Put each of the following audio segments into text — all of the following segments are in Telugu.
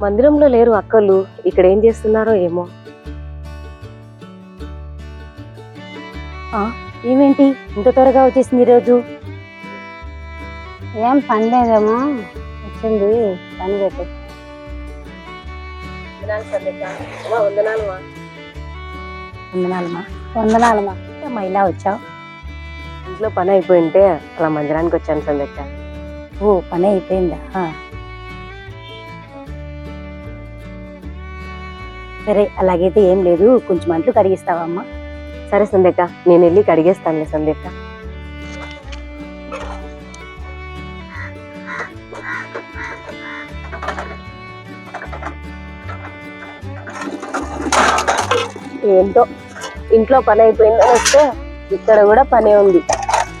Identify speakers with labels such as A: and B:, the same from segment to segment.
A: మందిరంలో లేరు అక్కలు. ఇక్కడ ఏం చేస్తున్నారో ఏమో.
B: ఏమేంటి? ఇంత త్వరగా వచ్చేసింది ఈరోజు
C: ఏం పని లేదేమో వచ్చింది. పని పెట్టు.
A: వందనాలు
B: వందనాలమ్మా.
C: వందనాలమ్మా.
B: అమ్మా ఇలా వచ్చావు?
A: ఇంట్లో పని అయిపోయింటే అలా మందిరానికి వచ్చాను సందక్క
B: ఓ పని అయిపోయిందా? సరే అలాగైతే ఏం లేదు. కొంచెం అంట్లు కడిగిస్తావా అమ్మా
A: సరే సందేక నేను వెళ్ళి కడిగేస్తానులే సందేక ఏంటో ఇంట్లో పని అయిపోయిందని వస్తే ఇక్కడ కూడా పనే ఉంది.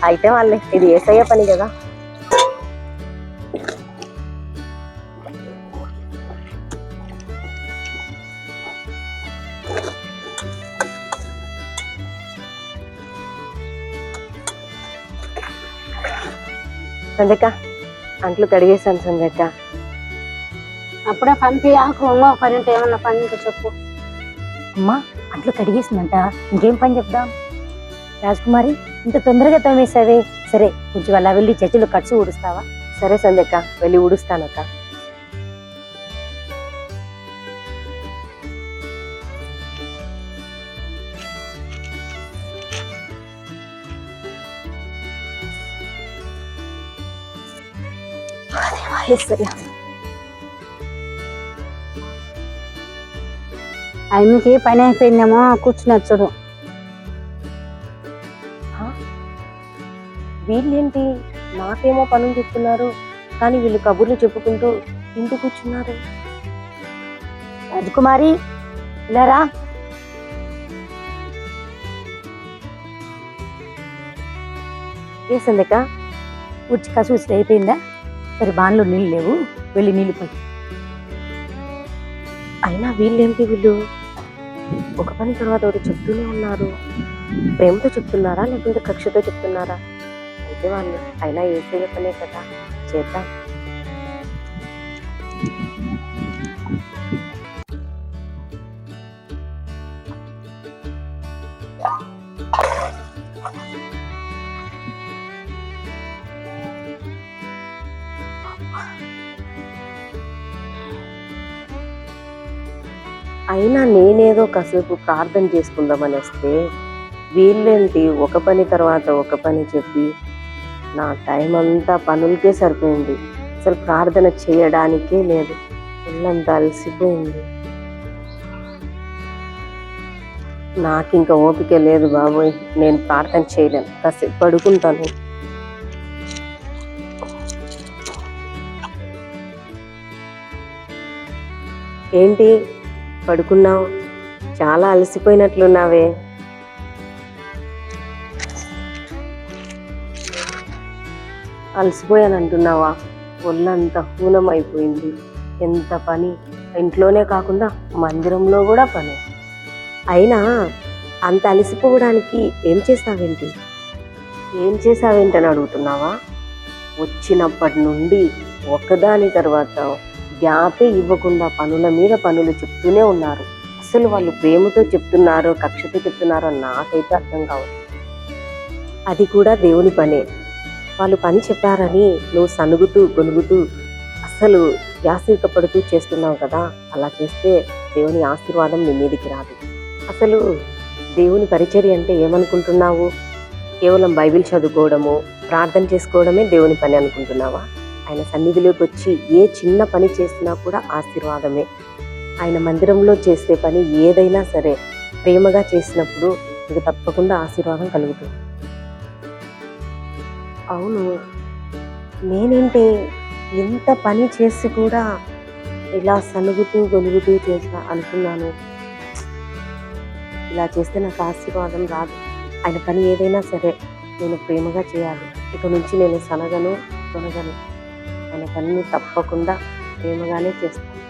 A: అయితే వాళ్ళే ఇది ఏసయ్య పని కదా. సందక్క అంట్లు కడిగేశాను సందక్క
C: అప్పుడే పంపి ఆకు ఇంకో పని ఉంటే ఏమన్నా పని ఉంటే చెప్పు.
B: అమ్మా అంట్లు కడిగేసిందంట ఇంకేం పని చెప్దాం? రాజకుమారి ఇంత తొందరగా తోమేసావే సరే కొంచెం అలా వెళ్ళి చర్చిలో కట్సు ఊడుస్తావా?
A: సరే సందక్క వెళ్ళి ఊడుస్తానక్క.
C: ఆమెకి పని అయిపోయిందేమో కూర్చున్నారు చూడు.
A: వీళ్ళేంటి? నాకేమో పనులు చెప్తున్నారు కానీ వీళ్ళు కబుర్లు చెప్పుకుంటూ ఇంటి కూర్చున్నారు.
B: రాజకుమారి ఇలా రా.
A: ఏ సందక్క
B: ఉచ్చి కసూసి అయిపోయిందా? సరే బాన్లో నీళ్ళు లేవు. వెళ్ళి నీళ్ళు పోయి.
A: అయినా వీళ్ళేంటి వీళ్ళు? ఒక పని తర్వాత ఒకటి చెప్తూనే ఉన్నారు. ప్రేమతో చెప్తున్నారా? లేకుంటే కక్షతో చెప్తున్నారా? అయితే వాళ్ళు అయినా ఏ పనే కదా. చేద్దాం. అయినా నేనేదో కాసేపు ప్రార్థన చేసుకుందామని వస్తే వీళ్ళేంటి ఒక పని తర్వాత ఒక పని చెప్పి నా టైం అంతా పనులకే సరిపోయింది. అసలు ప్రార్థన చేయడానికే లేదు. ఒళ్ళంతా అలసిపోయింది. నాకు ఇంకా ఓపిక లేదు బాబోయ్. నేను ప్రార్థన చేయలేను. కాసేపు పడుకుంటాను. ఏంటి? పడుకున్నావు? చాలా అలసిపోయినట్లున్నావే. అలసిపోయాను అంటున్నావా ఒళ్ళంతా హూనం అయిపోయింది ఎంత పని? ఇంట్లోనే కాకుండా మందిరంలో కూడా పని. అయినా అంత అలసిపోవడానికి ఏం చేస్తావేంటి? ఏం చేసావేంటని అడుగుతున్నావా? వచ్చినప్పటి నుండి ఒకదాని తర్వాత గ్యాపే ఇవ్వకుండా పనుల మీద పనులు చెప్తూనే ఉన్నారు. అసలు వాళ్ళు ప్రేమతో చెప్తున్నారో కక్షతో చెప్తున్నారో నాకైతే అర్థం కావట్లేదు. అది కూడా దేవుని పనే. వాళ్ళు పని చెప్పారని నువ్వు సనుగుతూ గొనుగుతూ అసలు యాసికపడుతూ చేస్తున్నావు కదా అలా చేస్తే దేవుని ఆశీర్వాదం నీ మీదికి రాదు. అసలు దేవుని పరిచర్య అంటే ఏమనుకుంటున్నావు? కేవలం బైబిల్ చదువుకోవడము ప్రార్థన చేసుకోవడమే దేవుని పని అనుకుంటున్నావా? ఆయన సన్నిధిలోకి వచ్చి ఏ చిన్న పని చేసినా కూడా ఆశీర్వాదమే. ఆయన మందిరంలో చేసే పని ఏదైనా సరే ప్రేమగా చేసినప్పుడు మీకు తప్పకుండా ఆశీర్వాదం కలుగుతుంది. అవును నేనంటే ఎంత పని చేసి కూడా ఇలా సనుగుతూ గొలుగుతూ చేసా అనుకున్నాను. ఇలా చేస్తే నాకు ఆశీర్వాదం రాదు. ఆయన పని ఏదైనా సరే నేను ప్రేమగా చేయాలి. ఇక నుంచి నేను సనగను కొనగను. ఆయన పనిని తప్పకుండా ప్రేమగానే చేస్తాను